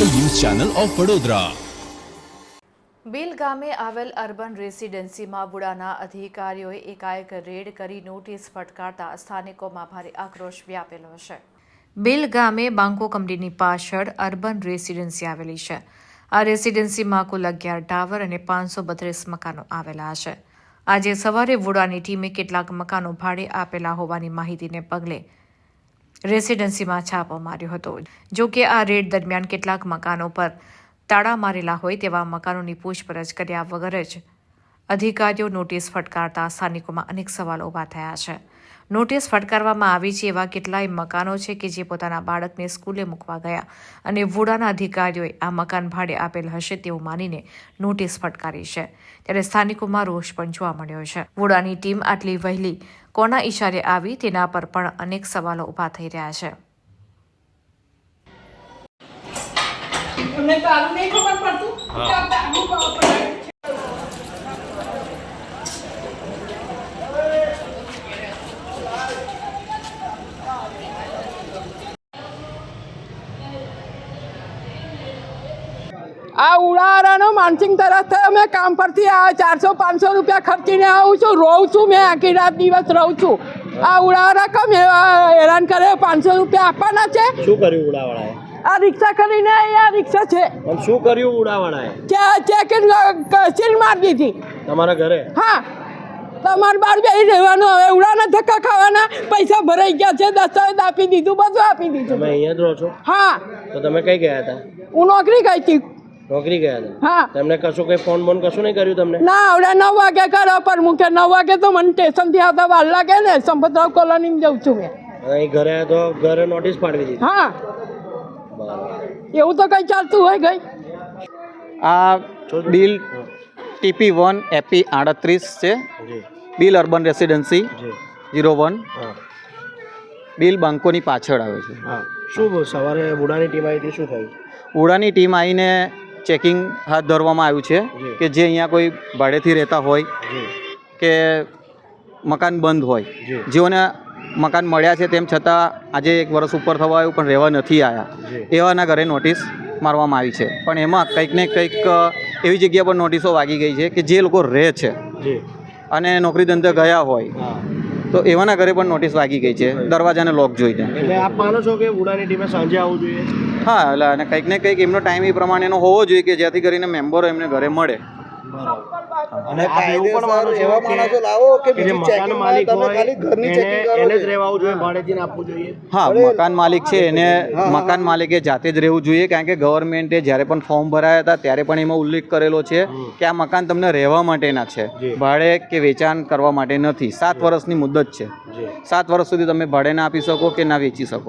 Channel of Vadodara. Bil ગામે આવેલ urban રેસિડેન્સીમાં બુડાના અધિકારીઓએ એકાએક રેડ કરી નોટિસ ફટકારતા સ્થાનિકોમાં ભારે આક્રોશ વ્યાપેલો છે બિલ ગામે બાંકો કંપનીની પાછળ અર્બન રેસિડેન્સી આવેલી છે. આ રેસિડેન્સીમાં કુલ અગિયાર ટાવર અને પાંચસો બત્રીસ મકાનો આવેલા છે. આજે સવારે વુડાની ટીમે કેટલાક મકાનો ભાડે આપેલા હોવાની માહિતીને પગલે રેસિડેન્સીમાં છાપો માર્યો હતો. જો કે આ રેડ દરમિયાન કેટલાક મકાનો પર તાળા મારેલા હોય તેવા મકાનોની પૂછપરછ કર્યા વગર જ અધિકારીઓ નોટિસ ફટકારતા સ્થાનિકોમાં અનેક સવાલો ઊભા થયા છે. નોટિસ ફટકારવામાં આવી છે એવા કેટલાય મકાનો છે કે જે પોતાના બાળકને સ્કૂલે મૂકવા ગયા અને વુડાના અધિકારીઓએ આ મકાન ભાડે આપેલ હશે તેવું માનીને નોટિસ ફટકારી છે. ત્યારે સ્થાનિકોમાં રોષ પણ જોવા મળ્યો છે. વોડાની ટીમ આટલી વહેલી કોના ઈશારે આવી તેના પર પણ અનેક સવાલો ઊભા થઈ રહ્યા છે. તમને આવું નહીં ખબર પડતું? આ તારું માનસિંગ તરફથી અમે કામ પરથી આ ચારસો પાંચસો રૂપિયા ખર્ચીને આવું છું. રહું છું મેં. આખી રાત દિવસ રહું છું. આ ઉડાવાળા કમ હેરાન કરે પાંચસો રૂપિયા આપવાના છે. શું કર્યું ઉડાવાળાએ આ રિક્ષા કરીને આ રિક્ષા છે. શું કર્યું ઉડાવાળાએ ચે- ચેકિંગ સીલ મારી દીધી તમારા ઘરે? હા. તમારે બાર બેસી રહેવાનું. હવે ઉડાના ધક્કા ખાવાના. પૈસા ભરાઈ ગયા છે. દસ્તાવેજ આપી દીધું. બધું આપી દીધું. તમે અહીંયા જ રહો છો? હા. તો તમે કઈ ગયા હતા? હું નોકરી ગઈ હતી નોકરી ગયા હતા હા. તમને કશું કઈ ફોન બોન કશું નહીં કર્યું તમને? ના આવડે નવ વાગે કરો પણ મૂકે નવ વાગે તો મને સ્ટેશનથી આવતા વાર લાગે ને સંપતરાવ કોલોનીમાં જઉં છું મેં. અહીં ઘરે તો ઘરે નોટિસ પાડવી દીધી. હા. બરાબર. એવું તો કઈ ચાલતું હોય ગઈ. આ બિલ ટીપી વન એપી આડત્રીસ છે. બિલ અર્બન રેસિડેન્સી જી. ઝીરો વન હા. બિલ બાંકોની પાછળ આવે છે. હા. શું સવારે બુડાની ટીમ આવી હતી શું થયું? ઉડાની ટીમ આવીને ચેકિંગ હાથ ધરવામાં આવ્યું છે કે જે અહીંયા કોઈ ભાડેથી રહેતા હોય કે મકાન બંધ હોય. જેઓને મકાન મળ્યા છે તેમ છતાં આજે એક વર્ષ ઉપર થવા આવ્યું પણ રહેવા નથી આવ્યા એવાના ઘરે નોટિસ મારવામાં આવી છે. પણ એમાં કંઈક ને કંઈક એવી જગ્યા પર નોટિસો વાગી ગઈ છે કે જે લોકો રહે છે. અને નોકરી ધંધે ગયા હોય. તો એવાના ઘરે પણ નોટિસ વાગી ગઈ છે. દરવાજાને લોક જોઈને એટલે આપ માનો છો કે ઉડાની ટીમે સાંજે આવવું જોઈએ? હા એટલે અને કંઈક ને કંઈક એમનો ટાઈમ એ પ્રમાણેનો હોવો જોઈએ કે જેથી કરીને મેમ્બરો એમને ઘરે મળે. અને એવું પણ એવા માણસો લાવો કે જે મકાન માલિક હોય એને એને જ રહેવા જોઈએ ભાડેથી ને આપવું જોઈએ. હા મકાન માલિક છે એને મકાન માલિકે જાતે જ રહેવું જોઈએ કારણ કે ગવર્મેન્ટે જ્યારે પણ ફોર્મ ભરાયા હતા ત્યારે પણ એમાં ઉલ્લેખ કરેલો છે કે આ મકાન તમને રહેવા માટેના છે ભાડે કે વેચાણ કરવા માટે નથી. સાત વર્ષની મુદત છે. સાત વર્ષ સુધી તમે ભાડે ના આપી શકો કે ના વેચી શકો.